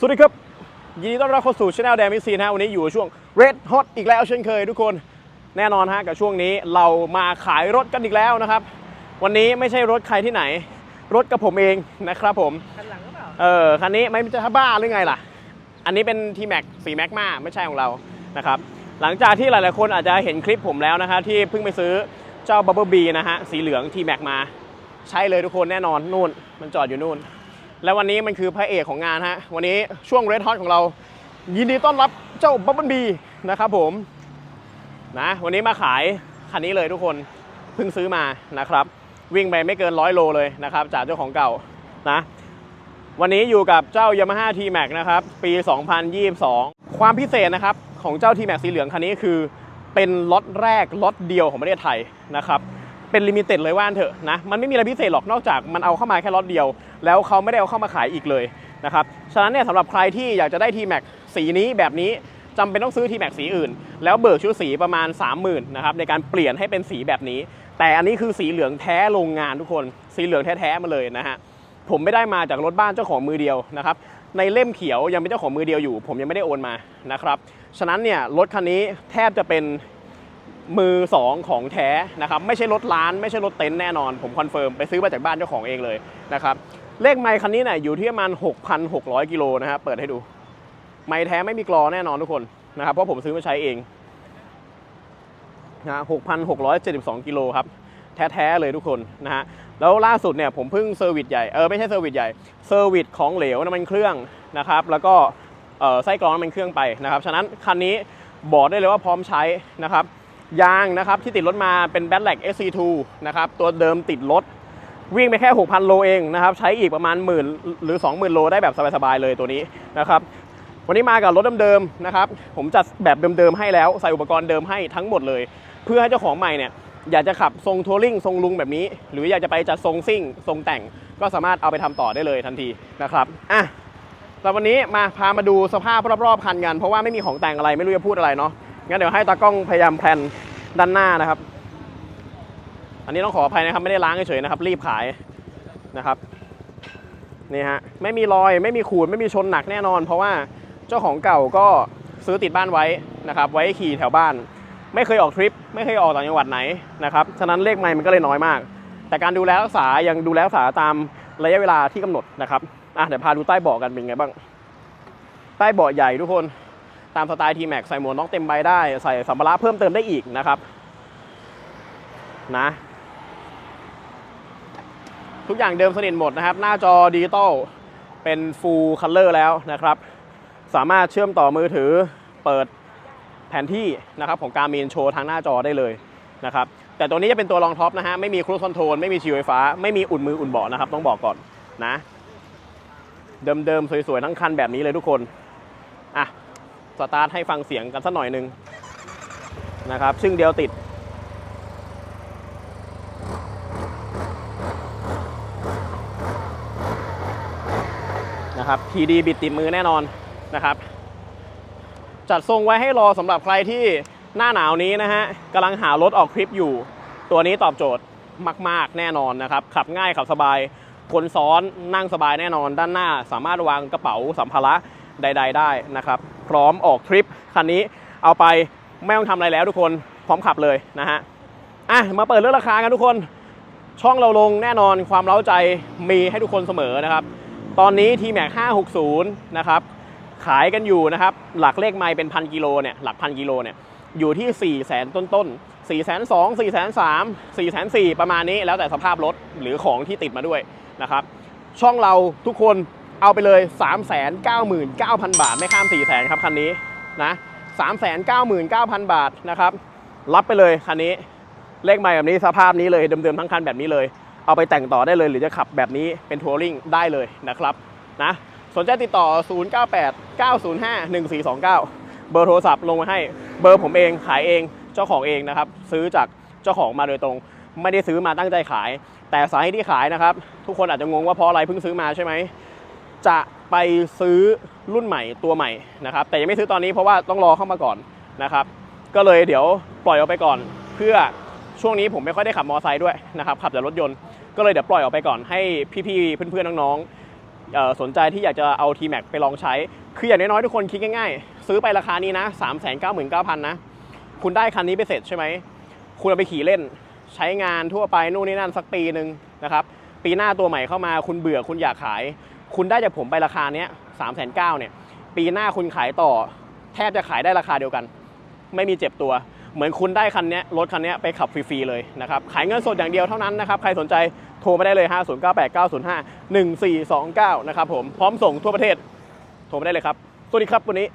สวัสดีครับ ยินดีต้อนรับเข้าสู่ช anel แดมิซีนะฮะวันนี้อยู่ช่วง Red Hot อีกแล้วเช่นเคยทุกคนแน่นอนฮะกับช่วงนี้เรามาขายรถกันอีกแล้วนะครับ วันนี้ไม่ใช่รถใครที่ไหน รถกับผมเองนะครับผมคันหลังก็เปล่าเออคันนี้ไม่จะบ้าหรือไงล่ะ อันนี้เป็น T Max สีแม็กมาไม่ใช่ของเรานะครับหลังจากที่หลายๆคนอาจจะเห็นคลิปผมแล้วนะครับที่เพิ่งไปซื้อเจ้า Bubble B นะฮะสีเหลือง T Max มา ใช่เลยทุกคนแน่นอนนู่นมันจอดอยู่นู่น แล้ววันนี้มันคือพระเอกของงานฮะ วันนี้ช่วง Red Hot ของเรา ยินดีต้อนรับเจ้า Bubble B นะครับผมนะวันนี้มาขายคันนี้เลยทุกคนเพิ่งซื้อมานะครับ วิ่งไปไม่เกินร้อยโลเลยนะครับ จากเจ้าของเก่านะวันนี้อยู่กับเจ้า Yamaha T-Max นะครับ ปี 2022 ความพิเศษนะครับ ของเจ้า T-Max สีเหลืองคันนี้คือ เป็นล็อตแรกล็อตเดียวของประเทศไทยนะครับ เป็นลิมิเต็ดเลยว่านเถอะนะมันไม่มีอะไรพิเศษหรอกนอกจากมันเอาเข้ามาแค่ล็อตเดียว แล้วเขาไม่ได้เอาเข้ามาขายอีกเลยนะครับฉะนั้นเนี่ยสำหรับใครที่อยากจะได้ T-Max สีนี้แบบนี้จำเป็นต้องซื้อ T-Max สีอื่น แล้วเบิกชุดสีประมาณ 30,000นะครับในการเปลี่ยนให้เป็นสีแบบนี้ แต่อันนี้คือสีเหลืองแท้โรงงานทุกคน สีเหลืองแท้ๆมาเลยนะฮะผมไม่ได้มาจากรถบ้านเจ้าของมือเดียวนะครับในเล่มเขียวยังเป็นเจ้าของมือเดียวอยู่ ผมยังไม่ได้โอนมานะครับฉะนั้นเนี่ยรถคันนี้แทบจะเป็น มือสองของแท้นะครับไม่ใช่รถร้านไม่ใช่รถเต็นท์แน่นอน ผมคอนเฟิร์มไปซื้อมาจากบ้านเจ้าของเองเลยนะครับเลขไมค์คันนี้เนี่ยอยู่ที่ประมาณ 6,600 กิโลนะครับเปิดให้ดู ไมค์แท้ไม่มีกรอแน่นอนทุกคนนะครับเพราะผมซื้อมาใช้เองนะ6,672 กิโลครับแท้ๆเลยทุกคนนะฮะแล้วล่าสุดเนี่ยผมเพิ่งเซอร์วิสใหญ่เออไม่ใช่เซอร์วิสใหญ่เซอร์วิสของเหลวน้ำมันเครื่องนะครับแล้วก็ไส้กรองน้ำมันเครื่องไปนะครับฉะนั้นคันนี้บอกได้เลยว่าพร้อมใช้นะครับ ยางนะครับที่ติดรถมาเป็นแบทแลก SC2 นะครับตัวเดิมติดรถวิ่งไปแค่ 6,000 โลเองนะครับใช้อีกประมาณหมื่นหรือ 20,000 โลได้แบบสบายๆเลยตัวนี้นะครับวันนี้มากับรถเดิมๆนะครับผมจัดแบบเดิมๆให้แล้วใส่อุปกรณ์เดิมให้ทั้งหมดเลย เพื่อให้เจ้าของใหม่เนี่ยอยากจะขับทรงทัวริงทรงลุงแบบนี้ หรืออยากจะไปจัดทรงซิ่งทรงแต่ง ก็สามารถเอาไปทำต่อได้เลยทันทีนะครับอะแต่วันนี้มาพามาดูสภาพรอบๆคันกันเพราะว่าไม่มีของแต่งอะไรไม่รู้จะพูดอะไรเนาะ งั้นเดี๋ยวให้ตากล้องพยายามแพลนด้านหน้านะครับ อันนี้ต้องขออภัยนะครับ ไม่ได้ล้างเฉยๆนะครับ รีบขายนะครับนี่ฮะไม่มีรอยไม่มีขูดไม่มีชนหนักแน่นอน เพราะว่าเจ้าของเก่าก็ซื้อติดบ้านไว้นะครับ ไว้ขี่แถวบ้าน ไม่เคยออกทริป ไม่เคยออกต่างจังหวัดไหนนะครับฉะนั้นเลขไมล์มันก็เลยน้อยมาก แต่การดูแลรักษายังดูแลรักษาตามระยะเวลาที่กำหนดนะครับอะเดี๋ยวพาดูใต้เบาะกันเป็นไงบ้างใต้เบาะใหญ่ทุกคน ตามสไตล์ทีแม็กใส่หมวกน็อกเต็มใบได้ ใส่สัมภาระเพิ่มเติมได้อีกนะครับนะ ทุกอย่างเดิมสนิทหมดนะครับ หน้าจอดิจิตอลเป็น Full Color แล้วนะครับ สามารถเชื่อมต่อมือถือเปิดแผนที่นะครับของการมีนโชว์ทางหน้าจอได้เลยนะครับแต่ตัวนี้จะเป็นตัวรองท็อปนะฮะไม่มีครู i คอนโทรลไม่มีชิวไฟฟ้า ไม่มีอุ่นมืออุ่นเบาะนะครับ ต้องบอกก่อนนะ เดิมๆ สวยๆ ทั้งคันแบบนี้เลยทุกคน อะ สตาร์ทให้ฟังเสียงกันสักหน่อยหนึ่งนะครับ ซึ่งเดียวติด นะครับทีดีบิดติดมือแน่นอนนะครับ จัดทรงไว้ให้รอสำหรับใครที่หน้าหนาวนี้นะฮะกำลังหารถออกทริปอยู่ ตัวนี้ตอบโจทย์มาก ๆ แน่นอนนะครับ ขับง่ายขับสบายคนซ้อนนั่งสบายแน่นอน ด้านหน้าสามารถวางกระเป๋าสัมภาระใด ๆ ได้นะครับ พร้อมออกทริปคันนี้เอาไปไม่ต้องทำอะไรแล้วทุกคนพร้อมขับเลยนะฮะอะมาเปิดเรื่องราคากันทุกคน ช่องเราลงแน่นอนความเล้าใจมีให้ทุกคนเสมอนะครับ ตอนนี้ t m a x 560 นะครับ ขายกันอยู่นะครับ หลักเลขไมล์เป็นพันกิโลเนี่ยหลักพันกิโลเนี่ยอยู่ที่ 4 0 0แสนต้นๆ4 2 0 0 0 4 3 0 0 4 4 0 0 ประมาณนี้แล้วแต่สภาพรถหรือของที่ติดมาด้วยนะครับ ช่องเราทุกคน เอาไปเลย 3 9 9 0 0 0 บาท ไม่ข้าม 4 0 0แสนครับคันนี้นะ3 9 9 0 0 0 บาทนะครับ รับไปเลยคันนี้ เลขใหม่แบบนี้สภาพนี้เลยเดิมๆทั้งคันแบบนี้เลย เอาไปแต่งต่อได้เลย หรือจะขับแบบนี้เป็นทัวริงได้เลยนะครับนะสนใจติดต่อ 098 905 1429 เบอร์โทรศัพท์ลงมาให้ เบอร์ผมเองขายเองเจ้าของเองนะครับ ซื้อจากเจ้าของมาโดยตรง ไม่ได้ซื้อมาตั้งใจขาย แต่สาเหตุที่ขายนะครับ ทุกคนอาจจะงงว่าเพราะอะไรเพิ่งซื้อมาใช่ไหม จะไปซื้อรุ่นใหม่ตัวใหม่นะครับ แต่ยังไม่ซื้อตอนนี้เพราะว่าต้องรอเข้ามาก่อนนะครับ ก็เลยเดี๋ยวปล่อยออกไปก่อน เพื่อช่วงนี้ผมไม่ค่อยได้ขับมอเตอร์ไซค์ด้วยนะครับขับแต่รถยนต์ก็เลยเดี๋ยวปล่อยออกไปก่อนให้พี่ๆเพื่อนๆน้องๆสนใจที่อยากจะเอา T Max ไปลองใช้ คืออย่างน้อยๆทุกคนคิดง่ายๆ ซื้อไปราคานี้นะ 3 9 9 0 0 0 นะ คุณได้คันนี้ไปเสร็จใช่ไหม คุณเอาไปขี่เล่น ใช้งานทั่วไปนู่นนี่นั่นสักปีหนึ่งนะครับ ปีหน้าตัวใหม่เข้ามาคุณเบื่อคุณอยากขาย คุณได้จากผมไปราคาเนี้ยสามแสนเก้าเนี่ย ปีหน้าคุณขายต่อ แทบจะขายได้ราคาเดียวกัน ไม่มีเจ็บตัว เหมือนคุณได้คันเนี้ยรถคันเนี้ยไปขับฟรีๆเลยนะครับ ขายเงินสดอย่างเดียวเท่านั้นนะครับ ใครสนใจโทรมาได้เลย 5 0 9 8 9 0 5 1 4 2 9 นะครับผม พร้อมส่งทั่วประเทศ โทรมาได้เลยครับ สวัสดีครับวันนี้